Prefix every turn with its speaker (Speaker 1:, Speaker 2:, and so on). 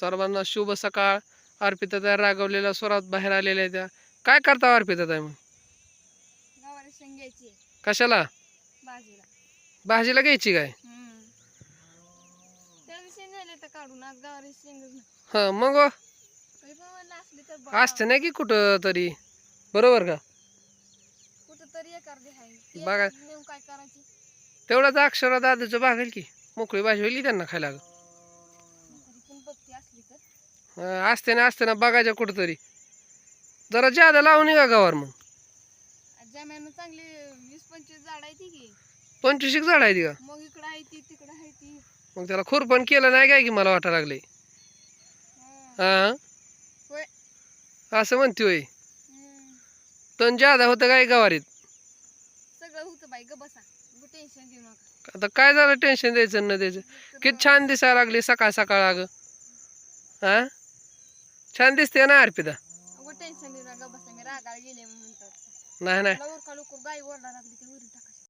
Speaker 1: सर्वांना शुभ सकाळ. अर्पिता त्या रागवलेल्या स्वरात बाहेर आलेल्या त्या. काय करता अर्पिता ताई मग? कशाला?
Speaker 2: भाजीला.
Speaker 1: घ्यायची काय? हा मग? हो. असते नाही की कुठं तरी? बरोबर का? बघा. तेवढाच अक्षरा दादाचं भागेल की. मोकळी भाजी होईल की त्यांना खायला? असते ना असते ना बघायच्या कुठं तरी जरा जादा लावून का गावावर मग.
Speaker 2: जम्यानं चांगली वीस पंचवीस झाड आहे ती की.
Speaker 1: पंचवीस एक झाड आहे ती का?
Speaker 2: मग इकडं आहे ती तिकडं आहे ती.
Speaker 1: मग त्याला खुरपण केलं नाही काय की मला वाटायला लागले
Speaker 2: हं.
Speaker 1: हा?
Speaker 2: होय.
Speaker 1: असं म्हणते होय. तण जादा होतं काय गवारीत?
Speaker 2: सगळं होतं बाई ग बसा. टेन्शन घेऊ नका.
Speaker 1: आता काय झालं टेन्शन द्यायचं न द्यायचं? किती छान दिसायला लागली सकाळ सकाळ अगं. हा? छान दिसते ना अर्पिता?
Speaker 2: टेन्शन घेऊ नका बसा मी रागाला गेले म्हणून तर.
Speaker 1: नाही नाही.
Speaker 2: गाई ओरडा लागली ते उरी